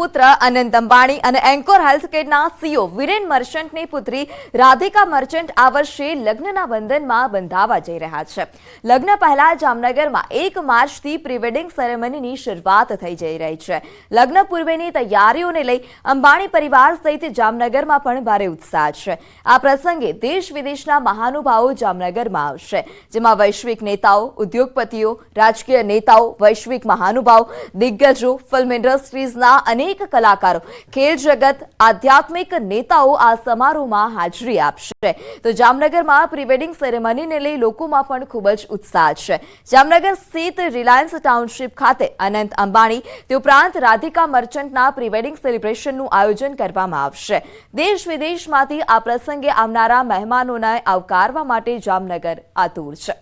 પુત્ર અનંત અંબાણી અને એન્કોર હેલ્થકેરના સીઓ વિરેન મર્ચન્ટની પુત્રી રાધિકા મર્ચન્ટ આ વર્ષે લગ્નના બંધનમાં બંધાવા જઈ રહ્યા છે. લગ્ન પહેલા જામનગરમાં એક માર્ચથી પ્રીવેડિંગ સેરેમનીની શરૂઆત થઈ જઈ રહી છે. લગ્ન પૂર્વેની તૈયારીઓને લઈ અંબાણી પરિવાર સહિત જામનગરમાં પણ ભારે ઉત્સાહ છે. આ પ્રસંગે દેશ વિદેશના મહાનુભાવો જામનગરમાં આવશે, જેમાં વૈશ્વિક નેતાઓ, ઉદ્યોગપતિઓ, રાજકીય નેતાઓ, વૈશ્વિક મહાનુભાવ, દિગ્ગજો, ફિલ્મ ઇન્ડસ્ટ્રીઝના અનેક કલાકારો ખેલ જગત આધ્યાત્મિક નેતાઓ આ સમારોહમાં હાજરી આપશે. તો જામનગરમાં પ્રીવેડિંગ સેરેમનીને લઈ લોકોમાં પણ ખૂબ જ ઉત્સાહ છે. જામનગર સ્થિત રિલાયન્સ ટાઉનશીપ ખાતે અનંત અંબાણી, તે ઉપરાંત રાધિકા મર્ચન્ટના પ્રિવેડિંગ સેલિબ્રેશનનું આયોજન કરવામાં આવશે. દેશ વિદેશમાંથી આ પ્રસંગે આવનારા મહેમાનોને આવકારવા માટે જામનગર આતુર છે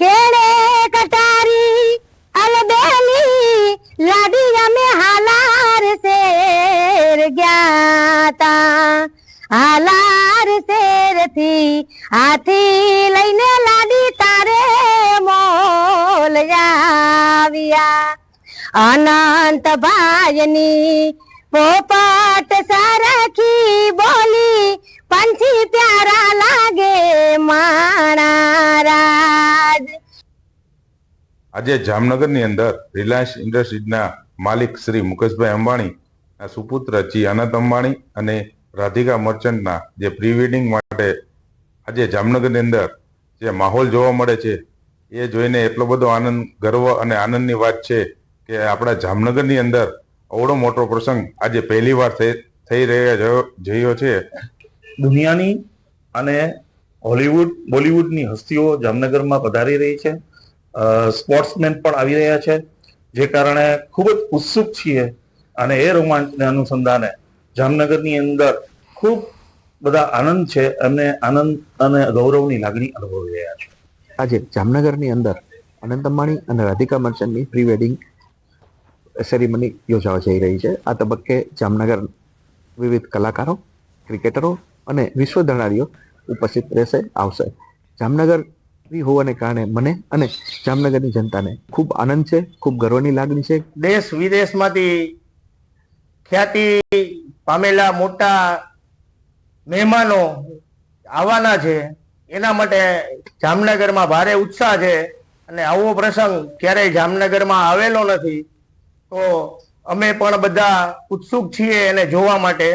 કેડે કટારી અલબેલી લાડી અમે હાલાર શેર હાલાર શેરથી હાથી લઈને લાડી તારે મોલ અનંત ભાઈની પોપટ સરખી બોલી, પંછી પ્યારા લાગે માણા આજે જામનગરની અંદર રિલાયન્સ ઇન્ડસ્ટ્રીઝના માલિક શ્રી મુકેશભાઈ અંબાણી ના સુપુત્ર અનંત અંબાણી અને રાધિકા મર્ચન્ટના જે પ્રી વેડિંગ માટે આજે જામનગરની અંદર જે માહોલ જોવા મળે છે, એ જોઈને એટલો બધો આનંદ, ગર્વ અને આનંદની વાત છે કે આપણા જામનગરની અંદર અવડો મોટો પ્રસંગ આજે પહેલી વાર થઈ રહ્યા જયો છે. દુનિયાની અને હોલિવૂડ, બોલિવૂડની હસ્તીઓ જામનગરમાં પધારી રહી છે. સ્પોર્ટ્સમેન પણ આવી રહ્યા છે, જે કારણે ખૂબ જ ઉત્સુક છીએ અને એ રોમાંચને અનુસંધાને જામનગરની અંદર ખૂબ બધા આનંદ છે અને આનંદ અને ગૌરવની લાગણી અનુભવી રહ્યા છે. આજે જામનગરની અંદર અનંત અંબાણી અને રાધિકા મર્ચન્ટની પ્રી વેડિંગ સેરેમની યોજાવા જઈ રહી છે. આ તબક્કે જામનગર વિવિધ કલાકારો ક્રિકેટરો અને વિશ્વ ધનારીઓ ઉપસ્થિત રહેશે આવશે. જામનગર હોવાને કારણે મને અને જામનગરની જનતાને ખૂબ આનંદ છે ખૂબ ગર્વની લાગણી છે. દેશ વિદેશમાંથી ખ્યાતિ પામેલા મોટા મહેમાનો આવવાના છે. એના માટે જામનગરમાં ભારે ઉત્સાહ છે અને આવો પ્રસંગ ક્યારેય જામનગરમાં આવેલો નથી. તો અમે પણ બધા ઉત્સુક છીએ એને જોવા માટે.